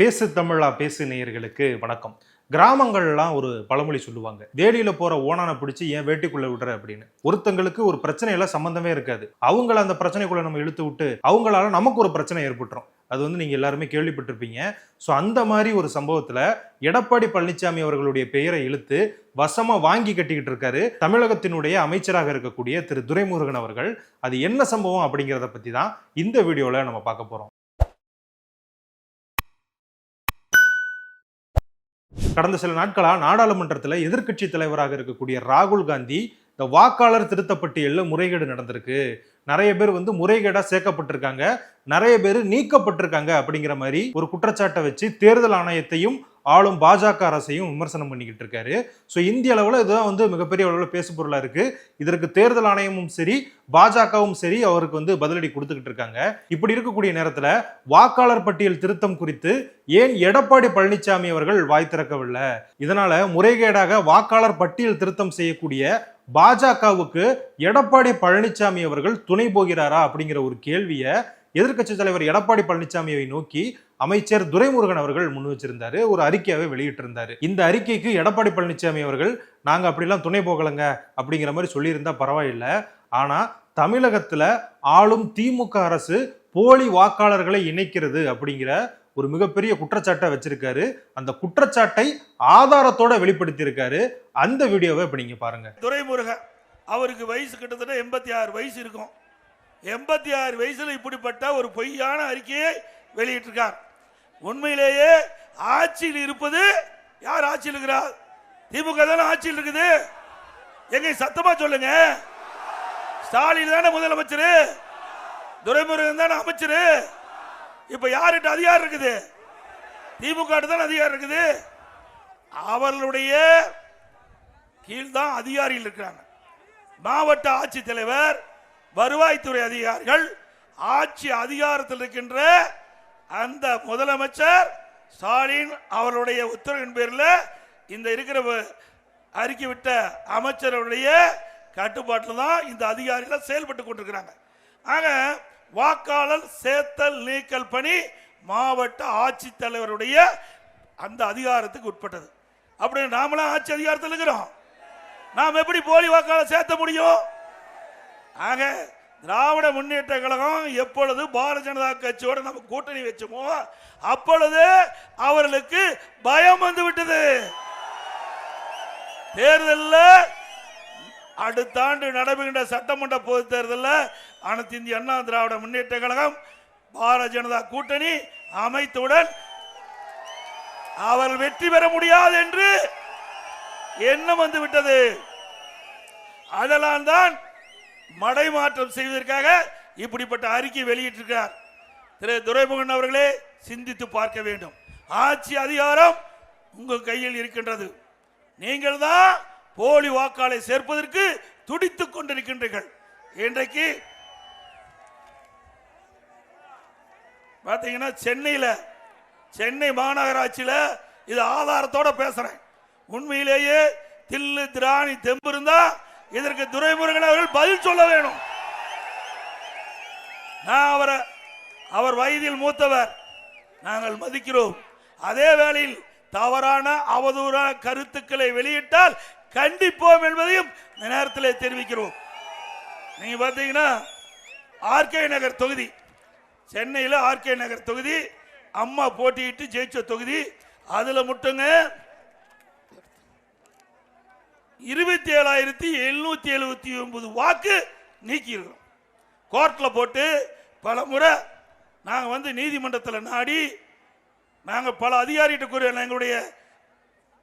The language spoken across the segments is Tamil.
பேசு தமிழா பேசு நேயர்களுக்கு வணக்கம். கிராமங்கள்லாம் ஒரு பழமொழி சொல்லுவாங்க. வேலியில போற ஓனானை பிடிச்சி ஏன் வேட்டிக்குள்ள விடுற அப்படின்னு. ஒருத்தங்களுக்கு ஒரு பிரச்சனையில சம்பந்தமே இருக்காது. அவங்கள அந்த பிரச்சனைக்குள்ள நம்ம இழுத்து விட்டு அவங்களால நமக்கு ஒரு பிரச்சனை ஏற்பட்டுரும். அது வந்து நீங்க எல்லாருமே கேள்விப்பட்டிருப்பீங்க. ஸோ அந்த மாதிரி ஒரு சம்பவத்துல எடப்பாடி பழனிசாமி அவர்களுடைய பெயரை இழுத்து வசமா வாங்கி கட்டிக்கிட்டு இருக்காரு. தமிழகத்தினுடைய அமைச்சராக இருக்கக்கூடிய திரு துரைமுருகன் அவர்கள். அது என்ன சம்பவம் அப்படிங்கிறத பத்தி தான் இந்த வீடியோல நம்ம பார்க்க போறோம். கடந்த சில நாட்களாக நாடாளுமன்றத்தில் எதிர்க்கட்சி தலைவராக இருக்கக்கூடிய ராகுல் காந்தி இந்த வாக்காளர் திருத்த பட்டியலில் முறைகேடு நடந்திருக்கு. நிறைய பேர் வந்து முறைகேடாக சேர்க்கப்பட்டிருக்காங்க. நிறைய பேர் நீக்கப்பட்டிருக்காங்க அப்படிங்கிற மாதிரி ஒரு குற்றச்சாட்டை வச்சு தேர்தல் ஆணையத்தையும் ஆளும் பாஜக அரசையும் விமர்சனம் பண்ணிக்கிட்டு இருக்காரு. ஸோ இந்திய அளவில் இதுதான் வந்து மிகப்பெரிய அளவில் பேசுபொருளாக இருக்குது இதற்கு தேர்தல் ஆணையமும் சரி பாஜகவும் சரி அவருக்கு வந்து பதிலடி கொடுத்துக்கிட்டு இருக்காங்க. இப்படி இருக்கக்கூடிய நேரத்தில் வாக்காளர் பட்டியல் திருத்தம் குறித்து ஏன் எடப்பாடி பழனிசாமி அவர்கள் வாய் திறக்கவில்லை? இதனால முறைகேடாக வாக்காளர் பட்டியல் திருத்தம் செய்யக்கூடிய பாஜகவுக்கு எடப்பாடி பழனிசாமி அவர்கள் துணை போகிறாரா அப்படிங்கிற ஒரு கேள்வியை எதிர்க்கட்சி தலைவர் எடப்பாடி பழனிசாமியை நோக்கி அமைச்சர் துரைமுருகன் அவர்கள் முன் வச்சிருந்தாரு ஒரு அறிக்கையாவே வெளியிட்டிருந்தாரு. இந்த அறிக்கைக்கு எடப்பாடி பழனிசாமி அவர்கள் நாங்க அப்படிலாம் துணை போகலங்க அப்படிங்கிற மாதிரி சொல்லியிருந்தா பரவாயில்லை. ஆனா தமிழகத்துல ஆளும் திமுக அரசு போலி வாக்காளர்களை இணைக்கிறது அப்படிங்கிற ஒரு மிகப்பெரிய குற்றச்சாட்டை வச்சிருக்காரு. அந்த குற்றச்சாட்டை ஆதாரத்தோட வெளிப்படுத்தியிருக்காரு. அந்த வீடியோவை இப்ப நீங்க பாருங்க. துரைமுருகன் அவருக்கு வயசு கிட்டத்தட்ட எண்பத்தி ஆறு வயசு இருக்கும். எண்பத்தி ஆறு வயசுல இப்படிப்பட்ட ஒரு பொய்யான அறிக்கையை வெளியிட்டிருக்கார். உண்மையிலேயே ஆட்சியில் இருப்பது யார் ஆட்சியில் இருக்கிறார்? திமுக தானே ஆட்சியில் இருக்குது. எங்க சத்தமா சொல்லுங்க. ஸ்டாலின் தானே முதலமைச்சர். துரைமுருகன் தானே அமைச்சர். இப்ப யார்கிட்ட அதிகாரம் இருக்குது? திமுக தான் தானே அதிகாரம் இருக்குது. அவர்களுடைய கீழ்தான் அதிகாரிகள் இருக்கிறாங்க. மாவட்ட ஆட்சித்தலைவர் வருவாய்த்துறை அதிகாரிகள் ஆட்சி அதிகாரத்தில் இருக்கின்ற அந்த முதலமைச்சர் ஸ்டாலின் அவருடைய உத்தரவின் பேரில் இந்த இருக்கிற அறிக்கை விட்ட அமைச்சருடைய கட்டுப்பாட்டில் தான் இந்த அதிகாரிகள் செயல்பட்டு கொண்டிருக்கிறாங்க. ஆக வாக்காளர் சேர்த்தல் நீக்கல் பணி மாவட்ட ஆட்சித்தலைவருடைய அந்த அதிகாரத்துக்கு உட்பட்டது. அப்படி நாமளாம் ஆட்சி அதிகாரத்தில் இருக்கிறோம். நாம் எப்படி போலி வாக்காளர் சேர்த்த முடியும்? ஆக திராவிட முன்னேற்ற கழகம் எப்பொழுது பாரதிய ஜனதா கட்சியோட நம்ம கூட்டணி வச்சோமோ அப்பொழுது அவர்களுக்கு பயம் வந்து விட்டது. தேர்தலில் அடுத்த ஆண்டு நடைபெறுகின்ற சட்டமன்ற பொது தேர்தலில் அனைத்து இந்திய அண்ணா திராவிட முன்னேற்ற கழகம் பாரதிய ஜனதா கூட்டணி அமைத்துடன் அவர்கள் வெற்றி பெற முடியாது என்று எண்ணம் வந்து விட்டது. அதெல்லாம் தான் மடைமாற்றம் செய்வதற்காக இப்படிப்பட்ட அறிக்கை வெளியிட்டிருக்கிறார். திரு. துரைமுகன் அவர்களே சிந்தித்து பார்க்க வேண்டும். ஆட்சி அதிகாரம் உங்கள் கையில் இருக்கின்றது. நீங்கள் தான் போலி வாக்காளை சேர்ப்பதற்கு துடித்துக் கொண்டிருக்கின்றீர்கள். இன்றைக்கு பார்த்தீங்கன்னா சென்னையில் சென்னை மாநகராட்சியில் இது ஆதாரத்தோட பேசுறேன். உண்மையிலேயே தில்லு திராணி தெம்பு இருந்தால் இதற்கு துரைமுருகன் அவர்கள் பதில் சொல்ல வேணும். நான் அவரை அவர் வயதில் மூத்தவர். நாங்கள் மதிக்கிறோம். அதே வேளையில் தவறான அவதூறான கருத்துக்களை வெளியிட்டால் கண்டிப்போம் என்பதையும் இந்த நேரத்தில் தெரிவிக்கிறோம். நீங்க பார்த்தீங்கன்னா ஆர்கே நகர் தொகுதி சென்னையில் ஆர்கே நகர் தொகுதி அம்மா போட்டியிட்டு ஜெயிச்ச தொகுதி அதில் மட்டுங்க இருபத்தி ஏழாயிரத்தி எழுநூத்தி எழுபத்தி ஒன்பது வாக்கு நீக்கியிருக்கிறோம். கோர்ட்டில் போட்டு பல முறை நாங்கள் வந்து நீதிமன்றத்தில் நாடி நாங்கள் பல அதிகாரிகிட்ட கூறிய எங்களுடைய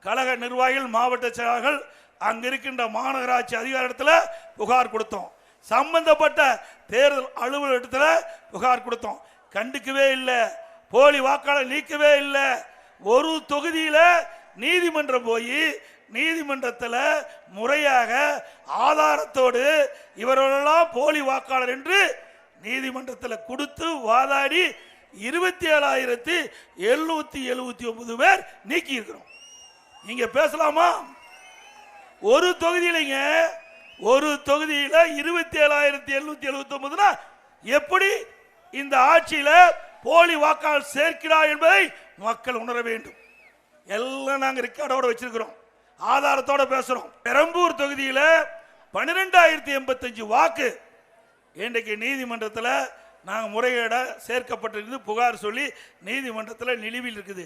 கழக நிர்வாகிகள் மாவட்ட செயலாளர்கள் அங்கே இருக்கின்ற மாநகராட்சி அதிகாரத்தில் புகார் கொடுத்தோம். சம்பந்தப்பட்ட தேர்தல் அலுவலகத்தில் புகார் கொடுத்தோம். கண்டுக்கவே இல்லை போலி வாக்காளர் நீக்கவே இல்லை. ஒரு தொகுதியில் நீதிமன்றம் போய் நீதிமன்றத்தில் முறையாக ஆதாரத்தோடு இவர்களெல்லாம் போலி வாக்காளர் என்று நீதிமன்றத்தில் கொடுத்து வாதாடி இருபத்தி ஏழாயிரத்தி எழுநூத்தி எழுபத்தி ஒன்பது பேர் நீக்கி இருக்கிறோம் நீங்க பேசலாமா? ஒரு தொகுதியிலங்க ஒரு தொகுதியில் இருபத்தி ஏழாயிரத்தி எழுநூத்தி எழுபத்தி ஒன்பதுனா எப்படி இந்த ஆட்சியில் போலி வாக்காளர் சேர்க்கிறார் என்பதை மக்கள் உணர வேண்டும். எல்லாம் நாங்கள் ரெக்கார்டோடு வச்சிருக்கிறோம். ஆதாரத்தோட பேசுறோம். பெரம்பூர் தொகுதியில் பன்னிரெண்டாயிரத்தி எண்பத்தஞ்சு வாக்கு இன்றைக்கு நீதிமன்றத்தில் நாங்கள் முறையீட சேர்க்கப்பட்டிருந்து புகார் சொல்லி நீதிமன்றத்தில் நிலுவில் இருக்குது.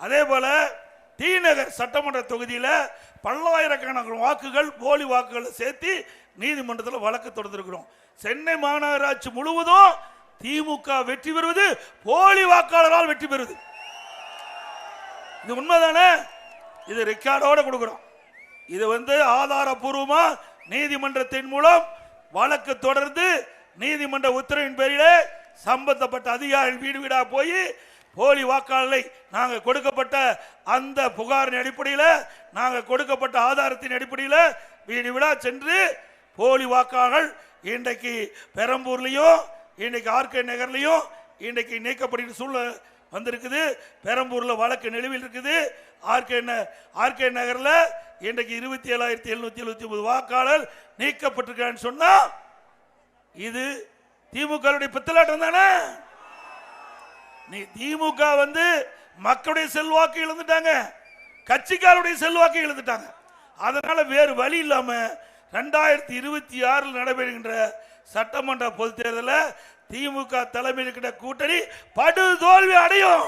அதே போல் டிநகர் சட்டமன்ற தொகுதியில் பல்லாயிரக்கணக்கான வாக்குகள் போலி வாக்குகளை சேர்த்து நீதிமன்றத்தில் வழக்கு தொடர்ந்துருக்கிறோம் சென்னை மாநகராட்சி முழுவதும் திமுக வெற்றி பெறுவது போலி வாக்காளரால் வெற்றி பெறுவது. இது உண்மைதானே? இது ரெக்கார்டோட கொடுக்குறோம். இது வந்து ஆதாரபூர்வமா நீதிமன்றத்தின் மூலம் வழக்கு தொடர்ந்து நீதிமன்ற உத்தரவின் பேரிலே சம்பந்தப்பட்ட அதிகாரிகள் வீடு வீடாக போய் போலி வாக்காளரை நாங்கள் கொடுக்கப்பட்ட அந்த புகாரின் அடிப்படையில் நாங்கள் கொடுக்கப்பட்ட ஆதாரத்தின் அடிப்படையில் வீடு வீடாக சென்று போலி வாக்காளர்கள் இன்றைக்கு பெரம்பூர்லையும் இன்றைக்கு ஆர்கே நகர்லேயும் இன்றைக்கு நீக்கப்படுகிற சூழ்நிலை வந்திருக்குது. பெரம்பூரில் வழக்கு நிலுவில் இருக்குது. ஆர்கே ந- ஆர்கே நகரில் இன்றைக்கு இருபத்தி ஏழாயிரத்தி எழுநூத்தி எழுபத்தி ஒன்பது வாக்காளர் நீக்கப்பட்டிருக்கான்னு சொன்னா இது திமுக பித்தலாட்டம் தானே? நீ திமுக வந்து மக்களுடைய செல்வாக்கு இழந்துட்டாங்க. கட்சிக்காருடைய செல்வாக்கு இழந்துட்டாங்க. அதனால வேறு வழி இல்லாம ரெண்டாயிரத்தி இருபத்தி ஆறில் நடைபெறுகின்ற சட்டமன்ற பொதுத் தேர்தலில் திமுக தலைமையில் இருக்கிற கூட்டணி படு தோல்வி அடையும்.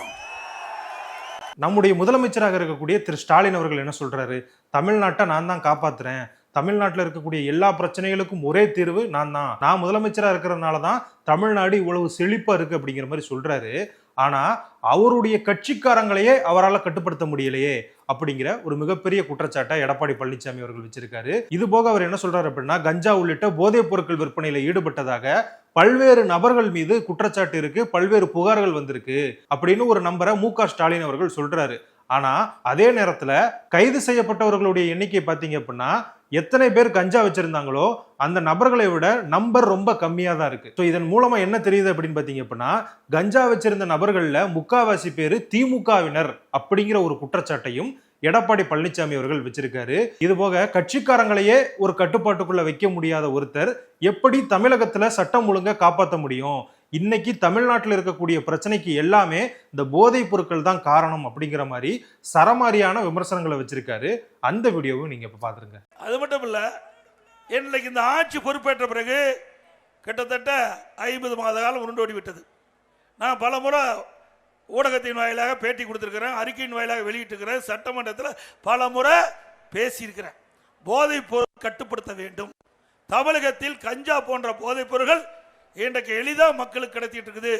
நம்முடைய முதலமைச்சராக இருக்கக்கூடிய திரு ஸ்டாலின் அவர்கள் என்ன சொல்றாரு? தமிழ்நாட்டை நான் தான் காப்பாத்துறேன். தமிழ்நாட்டில் இருக்கக்கூடிய எல்லா பிரச்சனைகளுக்கும் ஒரே தீர்வு நான் தான். நான் முதலமைச்சராக இருக்கிறதுனால தான் தமிழ்நாடு இவ்வளவு செழிப்பாக இருக்குது அப்படிங்கிற மாதிரி சொல்கிறாரு ஆனால் அவருடைய கட்சிக்காரங்களையே அவரால் கட்டுப்படுத்த முடியலையே அப்படிங்கிற ஒரு மிகப்பெரிய குற்றச்சாட்டை எடப்பாடி பழனிசாமி அவர்கள் வச்சிருக்காரு. இது போக அவர் என்ன சொல்றாரு அப்படின்னா கஞ்சா உள்ளிட்ட போதைப் பொருட்கள் விற்பனையில் ஈடுபட்டதாக பல்வேறு நபர்கள் மீது குற்றச்சாட்டு இருக்கு பல்வேறு புகார்கள் வந்திருக்கு அப்படின்னு ஒரு நம்பரை மு க ஸ்டாலின் அவர்கள் சொல்றாரு. ஆனால் அதே நேரத்தில் கைது செய்யப்பட்டவர்களுடைய எண்ணிக்கை பார்த்தீங்க அப்படின்னா எத்தனை பேர் கஞ்சா வச்சிருந்தாங்களோ அந்த நபர்களை விட நம்பர் ரொம்ப கம்மியாக தான் இருக்கு. ஸோ இதன் மூலமா என்ன தெரியுது அப்படின்னு பார்த்தீங்க அப்படின்னா கஞ்சா வச்சிருந்த நபர்களில் முக்காவாசி பேர் திமுகவினர் அப்படிங்கிற ஒரு குற்றச்சாட்டையும் எடப்பாடி பழனிசாமி அவர்கள் வச்சிருக்காரு. இது போக கட்சிக்காரங்களையே ஒரு கட்டுப்பாட்டுக்குள்ள வைக்க முடியாத ஒருத்தர் எப்படி தமிழகத்துல சட்டம் ஒழுங்கை காப்பாற்ற முடியும்? இன்னைக்கு தமிழ்நாட்டில் இருக்கக்கூடிய பிரச்சனைக்கு எல்லாமே இந்த போதைப் பொருட்கள் தான் காரணம் அப்படிங்கிற மாதிரி சரமாரியான விமர்சனங்களை வச்சிருக்காரு. அந்த வீடியோவும் நீங்க இப்ப பாத்துருங்க. அது மட்டும் இல்ல இன்னைக்கு இந்த ஆட்சி பொறுப்பேற்ற பிறகு கிட்டத்தட்ட ஐம்பது மாத காலம் உருண்டோடி விட்டது. நான் பல முறை ஊடகத்தின் வாயிலாக பேட்டி கொடுத்துருக்கிறேன் அறிக்கையின் வாயிலாக வெளியிட்டிருக்கிறேன் சட்டமன்றத்தில் பல முறை பேசியிருக்கிறேன். போதைப் பொருள் கட்டுப்படுத்த வேண்டும். தமிழகத்தில் கஞ்சா போன்ற போதைப் பொருள்கள் இன்றைக்கு எளிதாக மக்களுக்கு கிடைத்திட்டு இருக்குது.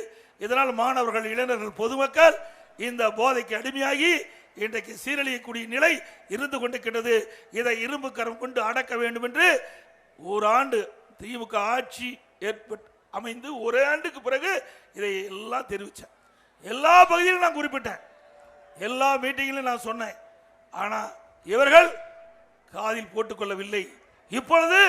இதனால் மாணவர்கள் இளைஞர்கள் பொதுமக்கள் இந்த போதைக்கு அடிமையாகி இன்றைக்கு சீரழியக்கூடிய நிலை இருந்து கொண்டிருக்கிறது இதை இரும்பு கரம் கொண்டு அடக்க வேண்டும் என்று ஒரு ஆண்டு திமுக ஆட்சி ஏற்பட்டு அமைந்து ஒரு ஆண்டுக்கு பிறகு இதை எல்லாம் தெரிவித்தேன். எல்லா பகுதியிலும் நான் குறிப்பிட்டேன். எல்லா மீட்டிங்கிலும் நான் சொன்னேன். ஆனால் இவர்கள் காதில் போட்டுக்கொள்ளவில்லை. இப்பொழுது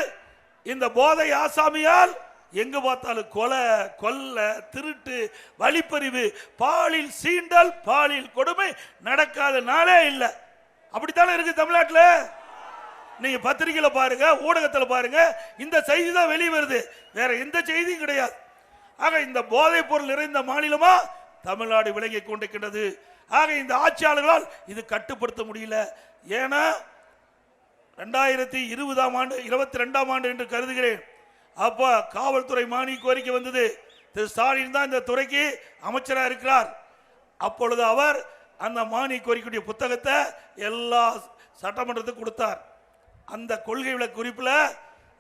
இந்த போதை ஆசாமியால் எங்கு பார்த்தாலும் கொலை கொல்ல திருட்டு வழிப்பறிவு பாலில் சீண்டல் பாலில் கொடுமை நடக்காத நாளே இல்லை. அப்படித்தானே இருக்கு தமிழ்நாட்டில்? நீங்க பத்திரிகையில் பாருங்க ஊடகத்தில் பாருங்க இந்த செய்தி தான் வெளியே வருது. வேற எந்த செய்தியும் கிடையாது. ஆக இந்த போதைப் பொருள் நிறைந்த மாநிலமா தமிழ்நாடு விலகி கொண்டிருக்கின்றது. ஆக இந்த ஆட்சியாளர்களால் இது கட்டுப்படுத்த முடியல. ஏன்னா ரெண்டாயிரத்தி இருபதாம் ஆண்டு இருபத்தி ரெண்டாம் ஆண்டு என்று கருதுகிறேன். அப்போ காவல்துறை மானிய கோரிக்கை வந்தது. திரு ஸ்டாலின் தான் இந்த துறைக்கு அமைச்சராக இருக்கிறார். அப்பொழுது அவர் அந்த மானிய கோரிக்கையுடைய புத்தகத்தை எல்லா சட்டமன்றத்துக்கு கொடுத்தார். அந்த கொள்கை விளக்க குறிப்பில்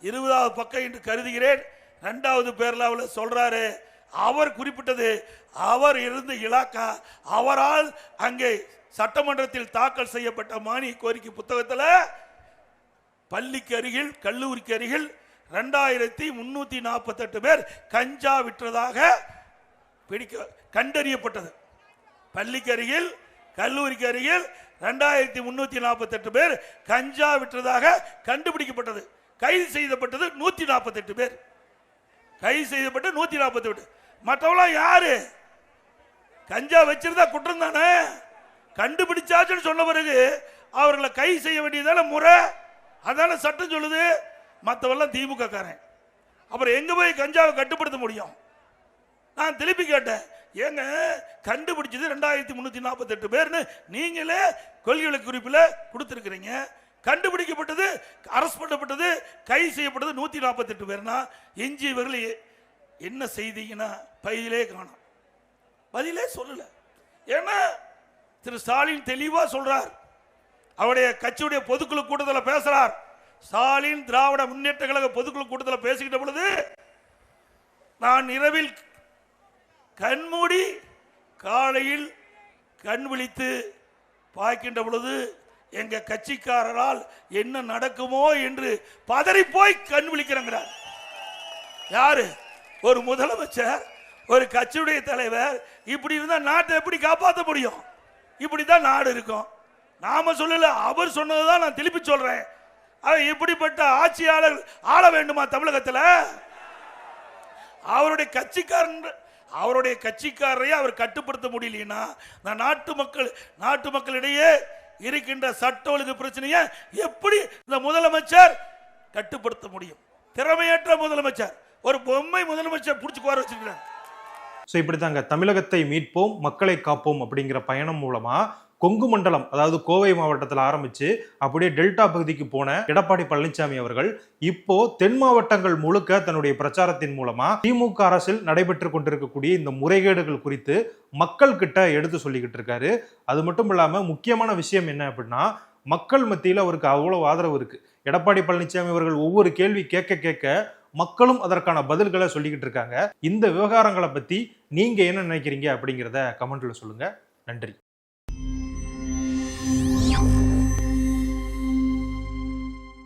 இருபதாவது பக்கம் என்று கருதுகிறேன். ரெண்டாவது பேர்ல சொல்கிறாரு அவர் குறிப்பிட்டது அவர் இருந்த இலாக்கா அவரால் அங்கே சட்டமன்றத்தில் தாக்கல் செய்யப்பட்ட மானிய கோரிக்கை புத்தகத்தில் பள்ளிக்கு அருகில் கல்லூரிக்கு அருகில் ரெண்டாயிரத்தி முன்னூத்தி நாற்பத்தெட்டு பேர் கஞ்சா விற்றதாக பிடிக்க கண்டறியப்பட்டது. பள்ளிக்கு அருகில் கல்லூரிக்கு அருகில் ரெண்டாயிரத்தி முன்னூத்தி நாற்பத்தெட்டு பேர் கஞ்சா விற்றதாக கண்டுபிடிக்கப்பட்டது. கைது செய்யப்பட்டது நூத்தி நாற்பத்தெட்டு பேர். கைது செய்யப்பட்டு நூத்தி நாற்பத்தெட்டு. மற்றவங்களாம் யாரு? கஞ்சா வச்சிருந்தா குற்றம் தானே? கண்டுபிடிச்சாச்சுன்னு சொன்ன பிறகு அவர்களை கைது செய்ய வேண்டியதான முறை? அதான சட்டம் சொல்லுது? மற்றவெல்லாம் திமுக காரன் அப்புறம் எங்க போய் கஞ்சாவை கட்டுப்படுத்த முடியும்? நான் திருப்பி கேட்டேன் ஏங்க கண்டுபிடிச்சது ரெண்டாயிரத்தி முன்னூத்தி நாற்பத்தெட்டு பேர்னு நீங்களே கொள்கை குறிப்பில் கொடுத்துருக்கிறீங்க. கண்டுபிடிக்கப்பட்டது அரசு பண்ணப்பட்டது கைது செய்யப்பட்டது நூத்தி நாற்பத்தெட்டு பேர்னா எஞ்சி இவர்கள் என்ன செய்தீங்கன்னா பதிலே காணும். பதிலே சொல்லல. ஏன்னா திரு ஸ்டாலின் தெளிவா சொல்றார். அவருடைய கட்சியுடைய பொதுக்குழு கூட்டத்தில் பேசுறார். ஸ்டாலின் திராவிட முன்னேற்ற கழக பொதுக்குழு கூட்டத்தில் பேசிக்கிட்ட பொழுது நான் இரவில் கண்மூடி காலையில் கண் விழித்து பார்க்கின்ற பொழுது எங்க கட்சிக்காரரால் என்ன நடக்குமோ என்று பதறி போய் கண் விழிக்கிறேங்கிறார். யாரு? ஒரு முதலமைச்சர் ஒரு கட்சியுடைய தலைவர். இப்படி இருந்தால் நாட்டை எப்படி காப்பாற்ற முடியும்? இப்படி தான் நாடு இருக்கும். நாம சொல்லல அவர் சொன்னதுதான் நான் திருப்பி சொல்றேன். இப்படிப்பட்ட ஆட்சியாளர் ஆள வேண்டுமா தமிழகத்தில்? அவருடைய கட்சிக்காரன் அவருடைய கட்சிக்காரரை அவர் கட்டுப்படுத்த முடியலன்னா நாட்டு மக்கள் நாட்டு மக்களிடையே இருக்கின்ற சட்ட ஒழுங்கு பிரச்சனையை எப்படி இந்த முதலமைச்சர் கட்டுப்படுத்த முடியும்? திறமையற்ற முதலமைச்சர் ஒரு பொம்மை முதலமைச்சர் பிடிச்சி குவார வச்சிருக்கிறார் ஸோ இப்படி தாங்க தமிழகத்தை மீட்போம் மக்களை காப்போம் அப்படிங்கிற பயணம் மூலமாக கொங்கு மண்டலம் அதாவது கோவை மாவட்டத்தில் ஆரம்பிச்சு அப்படியே டெல்டா பகுதிக்கு போன எடப்பாடி பழனிசாமி அவர்கள் இப்போ தென் மாவட்டங்கள் முழுக்க தன்னுடைய பிரச்சாரத்தின் மூலமா திமுக அரசில் நடைபெற்று கொண்டிருக்கக்கூடிய இந்த முறைகேடுகள் குறித்து மக்கள் கிட்ட எடுத்து சொல்லிக்கிட்டு இருக்காரு. அது மட்டும் இல்லாம முக்கியமான விஷயம் என்ன அப்படின்னா மக்கள் மத்தியில் அவருக்கு அவ்வளவு ஆதரவு இருக்கு. எடப்பாடி பழனிசாமி அவர்கள் ஒவ்வொரு கேள்வி கேட்க கேட்க மக்களும் அதற்கான பதில்களை சொல்லிக்கிட்டு இருக்காங்க. இந்த விவகாரங்களை பத்தி நீங்க என்ன நினைக்கிறீங்க அப்படிங்கிறத கமெண்ட்ல சொல்லுங்க. நன்றி.